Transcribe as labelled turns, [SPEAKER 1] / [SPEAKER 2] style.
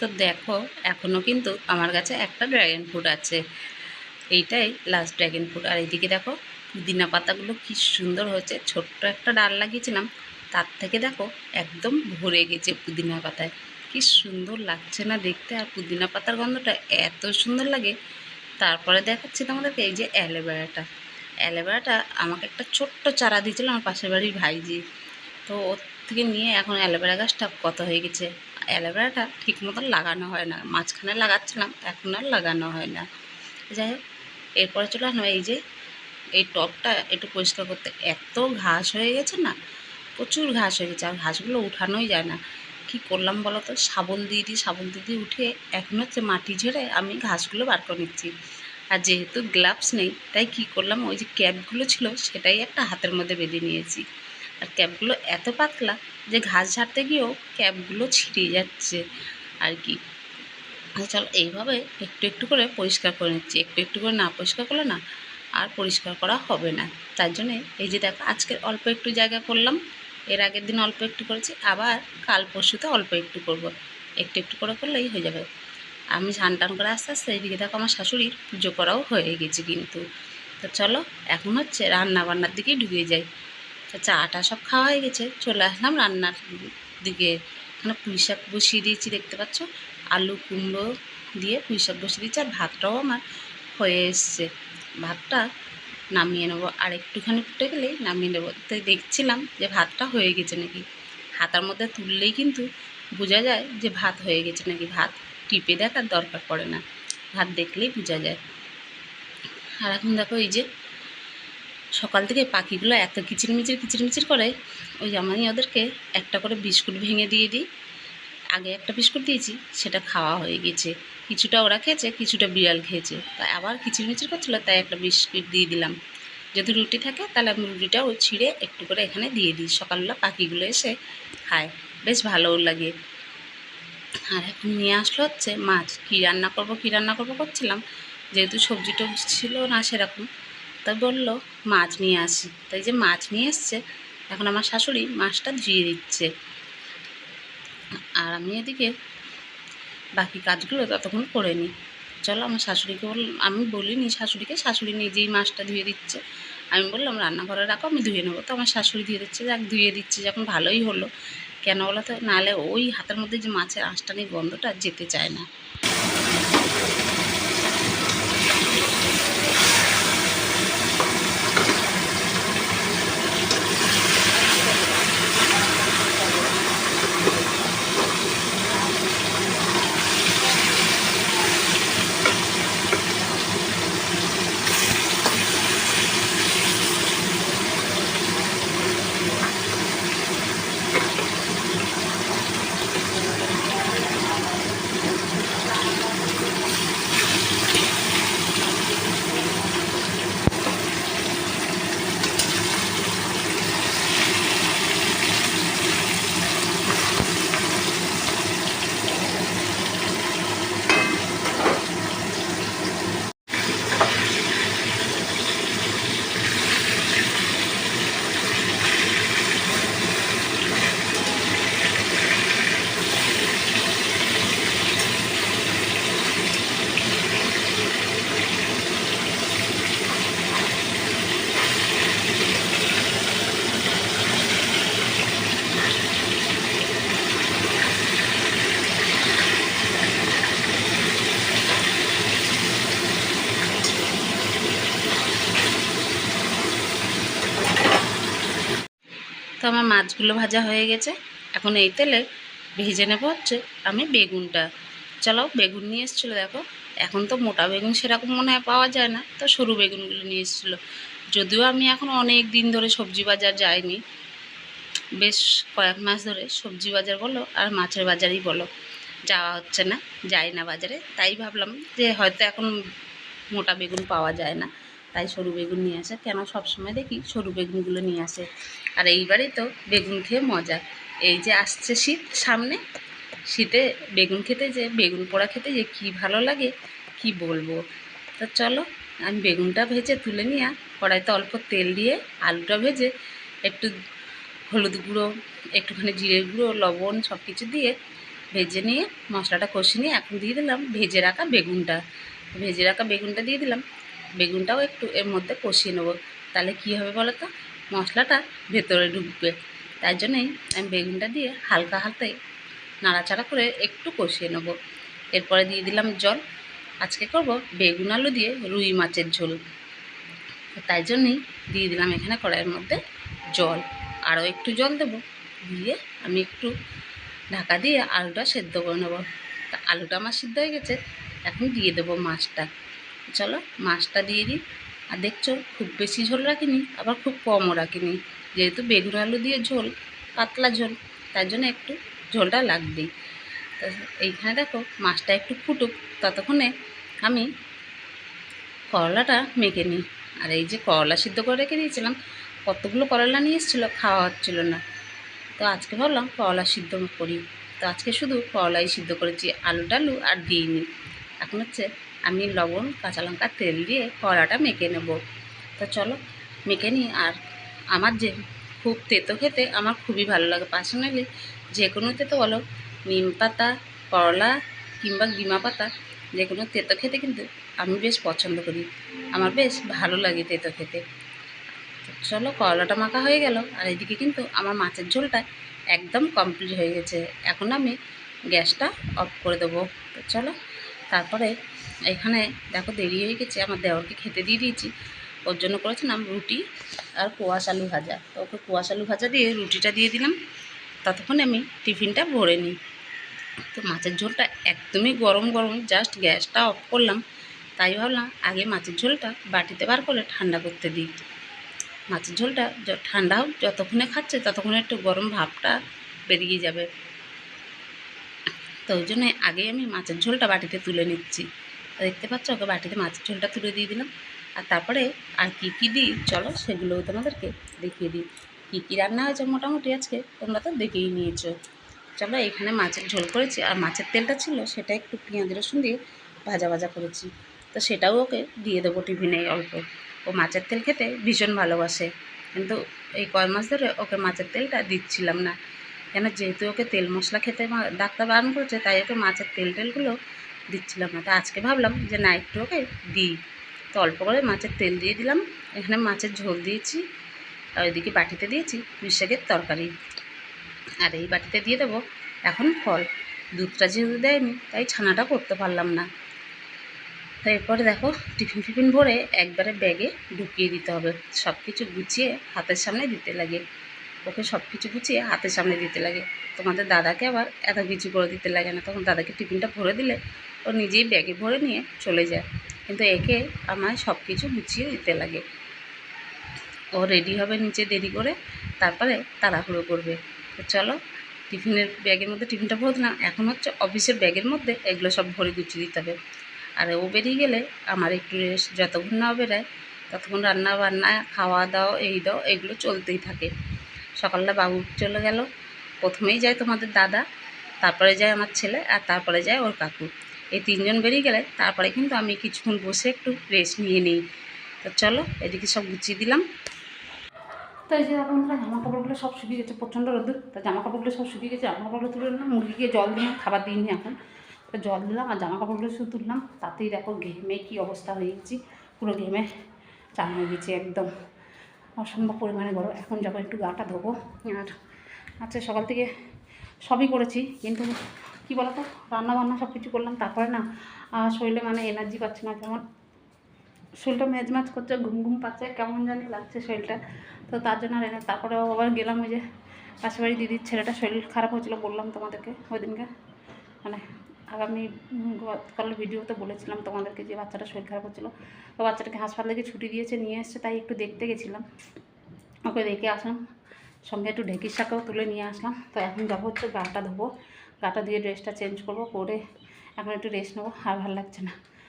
[SPEAKER 1] তো দেখো এখনও কিন্তু আমার কাছে একটা ড্র্যাগন ফ্রুট আছে। এইটাই লাস্ট ড্র্যাগন ফ্রুট আর এইদিকে দেখো, পুদিনা পাতাগুলো কি সুন্দর হয়েছে। ছোট্ট একটা ডাল লাগিয়েছিলাম, তার থেকে দেখো একদম ভরে গেছে পুদিনা পাতায়। কি সুন্দর লাগছে না দেখতে। আর পুদিনা পাতার গন্ধটা এত সুন্দর লাগে। তারপরে দেখাচ্ছি তোমাদেরকে এই যে অ্যালোভেরাটা। অ্যালোভেরাটা আমাকে একটা ছোট্ট চারা দিয়েছিল আমার পাশের বাড়ির ভাইজি। তো ওর থেকে নিয়ে এখন অ্যালোভেরা গাছটা কত হয়ে গেছে? অ্যালোভেরাটা ঠিক মতন লাগানো হয় না। মাঝখানে লাগাচ্ছিলাম, এখন আর লাগানো হয় না। যাই হোক, এরপরে চলে আসলাম এই যে, এই টবটা একটু পরিষ্কার করতে। এত ঘাস হয়ে গেছে না, প্রচুর ঘাস হয়ে গেছে। আর ঘাসগুলো উঠানোই যায় না। কি করলাম বলো তো? শাবল দিয়ে দিই শাবল দিয়ে দিয়ে উঠে এখন হচ্ছে মাটি ঝেড়ে আমি ঘাসগুলো বার করে নিচ্ছি। আর যেহেতু গ্লাভস নেই, তাই কি করলাম? ওই যে ক্যাপগুলো ছিল, সেটাই একটা হাতের মধ্যে বেঁধে নিয়েছি। আর ক্যাপগুলো এত পাতলা যে ঘাস ঝাড়তে গিয়েও ক্যাপগুলো ছিঁড়ে যাচ্ছে। আর কি? আচ্ছা, চলো এইভাবে একটু একটু করে পরিষ্কার করে নিচ্ছি। একটু একটু করে না পরিষ্কার করলে না আর পরিষ্কার করা হবে না। তার জন্যে এই যে দেখো আজকে অল্প একটু জায়গা করলাম। এর আগের দিন অল্প একটু করেছি আবার কাল পরশুতে অল্প একটু করব। একটু একটু করে করলেই হয়ে যাবে। আমি স্নান টান করে আস্তে আস্তে এইদিকে দেখো আমার শাশুড়ির পুজো করাও হয়ে গেছে কিন্তু। তো চলো এখন হচ্ছে রান্না বান্নার দিকেই ঢুকে যাই। তো চাটা সব খাওয়া হয়ে গেছে, চলে আসলাম রান্নার দিকে। এখানে পুঁই শাক বসিয়ে দিয়েছি, দেখতে পাচ্ছ? আলু কুমড়ো দিয়ে পুঁই শাক বসিয়ে দিয়েছি, আর ভাতটাও আমার হয়ে এসছে। ভাতটা নামিয়ে নেব, আর একটুখানি ফুটে গেলেই নামিয়ে নেব। তাই দেখছিলাম যে ভাতটা হয়ে গেছে নাকি। হাতার মধ্যে তুললেই কিন্তু বোঝা যায় যে ভাত হয়ে গেছে নাকি। ভাত টিপে দেখার দরকার পড়ে না, ভাত দেখলেই বোঝা যায়। আর এখন দেখো এই যে সকাল থেকে পাখিগুলো এত কিচিরমিচির কিচিরমিচির করে, ওই আমি ওদেরকে একটা করে বিস্কুট ভেঙে দিয়ে দিই। আগে একটা বিস্কুট দিয়েছি, সেটা খাওয়া হয়ে গেছে। কিছুটা ওরা খেয়েছে, কিছুটা বিড়াল খেয়েছে। তাই আবার কিচিরমিচির করছিল, তাই একটা বিস্কুট দিয়ে দিলাম। যদি রুটি থাকে, তাহলে আমি রুটিটা ওই ছিঁড়ে একটু করে এখানে দিয়ে দিই। সকালবেলা পাখিগুলো এসে খায়, বেশ ভালোও লাগে। আর এখন নিয়ে আসলো হচ্ছে মাছ। কী রান্না করব, কী রান্না করব করছিলাম। যেহেতু সবজি টবজি ছিল না সেরকম। তা বলল, মাছ নিয়ে আসি। তাই যে মাছ নিয়ে এসছে, এখন আমার শাশুড়ি মাছটা ধুয়ে দিচ্ছে। আর আমি এদিকে বাকি কাজগুলো ততক্ষণ করে নিই। চলো, আমার শাশুড়িকে বল, আমি বলিনি শাশুড়িকে, শাশুড়ি নিজেই মাছটা ধুয়ে দিচ্ছে। আমি বললাম, রান্নাঘরে রাখো, আমি ধুয়ে নেব। তো আমার শাশুড়ি ধুয়ে দিচ্ছে, যাক, ধুয়ে দিচ্ছে, যখন ভালোই হলো। কেন বলো তো, নাহলে ওই হাতের মধ্যে যে মাছের আঁশটানি গন্ধটা যেতে চায় না। তো আমার মাছগুলো ভাজা হয়ে গেছে। এখন এই তেলে ভেজে নেব হচ্ছে আমি বেগুনটা। চলো বেগুন নিয়ে এসেছিল দেখো। এখন তো মোটা বেগুন সেরকম মনে হয় পাওয়া যায় না। তো সরু বেগুনগুলো নিয়ে এসেছিল। যদিও আমি এখন অনেক দিন ধরে সবজি বাজার যাইনি। বেশ কয়েক মাস ধরে সবজি বাজার বলো আর মাছের বাজারই বলো। যাওয়া হচ্ছে না, যাই না বাজারে। তাই ভাবলাম যে হয়তো এখন মোটা বেগুন পাওয়া যায় না। তাই সরু বেগুন নিয়ে আসে। কেন সবসময় দেখি সরু বেগুনগুলো নিয়ে আসে। আর এইবারই তো বেগুন খেয়ে মজা। এই যে আসছে শীত সামনে, শীতে বেগুন খেতে যে, বেগুন পোড়া খেতে যে কী ভালো লাগে, কি বলব? তো চলো, আমি বেগুনটা ভেজে তুলে নিয়ে কড়াইতে অল্প তেল দিয়ে আলুটা ভেজে একটু হলুদ গুঁড়ো, একটুখানি জিরে গুঁড়ো, লবণ সব কিছু দিয়ে ভেজে নিয়ে মশলাটা কষিয়ে নিয়ে এখন দিয়ে দিলাম ভেজে রাখা বেগুনটা। ভেজে রাখা বেগুনটা দিয়ে দিলাম। বেগুনটাও একটু এর মধ্যে কষিয়ে নেব। তাহলে কী হবে বলো তো? মশলাটা ভেতরে ঢুকবে। তাই জন্যই আমি বেগুনটা দিয়ে হালকা হাতে নাড়াচাড়া করে একটু কষিয়ে নেব। এরপরে দিয়ে দিলাম জল। আজকে করব বেগুন আলু দিয়ে রুই মাছের ঝোল। তাই জন্যই দিয়ে দিলাম এখানে কড়াইয়ের মধ্যে জল। আরও একটু জল দেবো। দিয়ে আমি একটু ঢাকা দিয়ে আলুটা সেদ্ধ করে নেব। তা আলুটা আমার সিদ্ধ হয়ে গেছে। এখন দিয়ে দেবো মাছটা। চলো মাছটা দিয়ে দিই। আর দেখছ, খুব বেশি ঝোল রাখিনি, আবার খুব কমও রাখিনি। যেহেতু বেগুন আলু দিয়ে ঝোল, পাতলা ঝোল, তার জন্য একটু ঝোলটা লাগবেই। তো এইখানে দেখো, মাছটা একটু ফুটুক, ততক্ষণে আমি করলাটা মেখে নিই। আর এই যে করলা সিদ্ধ করে রেখে দিয়েছিলাম, কতগুলো করলা নিয়ে এসেছিল খাওয়া হচ্ছিল না। তো আজকে ভাবলাম করলা সিদ্ধ করি। তো আজকে শুধু করলাই সিদ্ধ করেছি, আলু টালু আর দিইনি এখন হচ্ছে আমি লবণ, কাঁচা লঙ্কা, তেল দিয়ে কড়াটা মেখে নেব। তো চলো, মেখে নিই। আর আমার যে খুব তেতো খেতে আমার খুবই ভালো লাগে। পার্সোনালি যে কোনো তেতো বলো, নিম পাতা, করলা কিংবা গিমা পাতা, যে কোনো তেতো খেতে কিন্তু আমি বেশ পছন্দ করি। আমার বেশ ভালো লাগে তেতো খেতে। চলো, করলাটা মাখা হয়ে গেল। আর এদিকে কিন্তু আমার মাছের ঝোলটা একদম কমপ্লিট হয়ে গেছে। এখন আমি গ্যাসটা অফ করে দেবো। চলো, তারপরে এখানে দেখো দেরি হয়ে গেছে, আমার দেওরকে খেতে দিয়ে দিয়েছি। ওর জন্য করেছিলাম রুটি আর কোয়াশ আলু ভাজা। তো ওকে কোয়াশ আলু ভাজা দিয়ে রুটিটা দিয়ে দিলাম। ততক্ষণে আমি টিফিনটা ভরে নিই। তো মাছের ঝোলটা একদমই গরম গরম জাস্ট গ্যাসটা অফ করলাম। তাই ভাবলাম আগে মাছের ঝোলটা বাটিতে বার করে ঠান্ডা করতে দিই। মাছের ঝোলটা ঠান্ডা হোক, যতক্ষণে খাচ্ছে ততক্ষণে একটু গরম ভাবটা বেরিয়ে যাবে। তো ওই জন্য আগেই আমি মাছের ঝোলটা বাটিতে তুলে নিচ্ছি। দেখতে পাচ্ছ? ওকে বাটিতে মাছের ঝোলটা তুলে দিয়ে দিলাম। আর তারপরে আর কী কী দিই? চলো সেগুলোও তোমাদেরকে দেখিয়ে দিই। কী কী রান্না হয়েছে মোটামুটি আজকে? তোমরা তো দেখেই নিয়েছো। চলো এখানে মাছের ঝোল করেছি। আর মাছের তেলটা ছিল, সেটা একটু পেঁয়াজ, রসুন দিয়ে ভাজা ভাজা করেছি। তো সেটাও ওকে দিয়ে দেবো টিফিনে অল্প। ও মাছের তেল খেতে ভীষণ ভালোবাসে। কিন্তু এই কয় মাস ধরে ওকে মাছের তেলটা দিচ্ছিলাম না। কেন? যেহেতু ওকে তেল মশলা খেতে ডাক্তার বারণ করেছে, তাই ওকে মাছের তেল টেলগুলো দিচ্ছিলাম না। তা আজকে ভাবলাম যে না, একটু ওকে দিই। তো অল্প করে মাছের তেল দিয়ে দিলাম। এখানে মাছের ঝোল দিয়েছি, আর ওইদিকে বাটিতে দিয়েছি পুঁই তরকারি। আর এই বাটিতে দিয়ে দেবো এখন ফল। দুধটা যেহেতু দেয়নি, তাই ছানাটা করতে পারলাম না। তো এরপরে দেখো, টিফিন ফিফিন ভরে একবারে ব্যাগে ঢুকিয়ে দিতে হবে। সব কিছু গুছিয়ে হাতের সামনে দিতে লাগে। ওকে সব কিছু গুছিয়ে হাতের সামনে দিতে লাগে। তোমাদের দাদাকে আবার এত কিছু করে দিতে লাগে না। তখন দাদাকে টিফিনটা ভরে দিলে ও নিজেই ব্যাগে ভরে নিয়ে চলে যায়। কিন্তু একে আমায় সব কিছু গুছিয়ে দিতে লাগে। ও রেডি হবে নিচে দেরি করে, তারপরে তাড়াহুড়ো করবে। তো চলো, টিফিনের ব্যাগের মধ্যে টিফিনটা ভরে দিলাম এখন হচ্ছে অফিসের ব্যাগের মধ্যে এগুলো সব ভরে গুছিয়ে দিতে হবে। আর ও বেরিয়ে গেলে আমার একটু রেস্ট যতক্ষণ না বেরোয়, ততক্ষণ রান্না বান্না খাওয়া দাওয়া এই দাও এগুলো চলতেই থাকে। সকালটা বাবু চলে গেল। প্রথমেই যায় তোমাদের দাদা, তারপরে যায় আমার ছেলে আর তারপরে যায় ওর কাকু। এই তিনজন বেরিয়ে গেলে তারপরে কিন্তু আমি কিছুক্ষণ বসে একটু রেস্ট নিয়ে নিই। তো চলো এদিকে সব গুছিয়ে দিলাম। তো এই যে বন্ধুরা জামা কাপড়গুলো সব শুকিয়ে গেছে, প্রচণ্ড রোদ্দুর। তা জামা কাপড়গুলো সব শুকিয়ে গেছে জামা কাপড়গুলো তুলে নিলাম মুরগিকে জল দিলাম, খাবার দিইনি এখন। তো জল দিলাম আর জামা কাপড়গুলো শুধু তুললাম, তাতেই দেখো ঘেমে কী অবস্থা হয়ে গেছি। পুরো ঘেমে চান হয়ে গেছে একদম। অসম্ভব পরিমাণে গরম। এখন যাব একটু গাটা ধোবো। আর আচ্ছা সকাল থেকে সবই করেছি, কিন্তু কী বলতো রান্না বান্না সব কিছু করলাম। তারপরে না শরীরে মানে এনার্জি পাচ্ছে না কেমন। শরীরটা ম্যাচ করছে, ঘুম ঘুম পাচ্ছে, কেমন জানি লাগছে শরীরটা। তো তার জন্য আর এনে, তারপরে আবার গেলাম ওই যে পাশের বাড়ি দিদির ছেলেটা শরীর খারাপ হয়েছিল বললাম তোমাদেরকে ওই দিনকে। মানে আগামী গতকাল ভিডিওতে বলেছিলাম তোমাদেরকে যে বাচ্চাটা শরীর খারাপ হচ্ছিল। তো বাচ্চাটাকে হাসপাতালে গিয়ে ছুটি দিয়েছে, নিয়ে এসছে, তাই একটু দেখতে গেছিলাম। ওকে দেখে আসলাম, সঙ্গে একটু ঢেঁকির শাকেও তুলে নিয়ে আসলাম। তো এখন যাব হচ্ছে গাটা ধোবো গাটা দিয়ে ড্রেসটা চেঞ্জ করব, করে এখন একটু রেস্ট নেব, আর ভালো লাগছে না।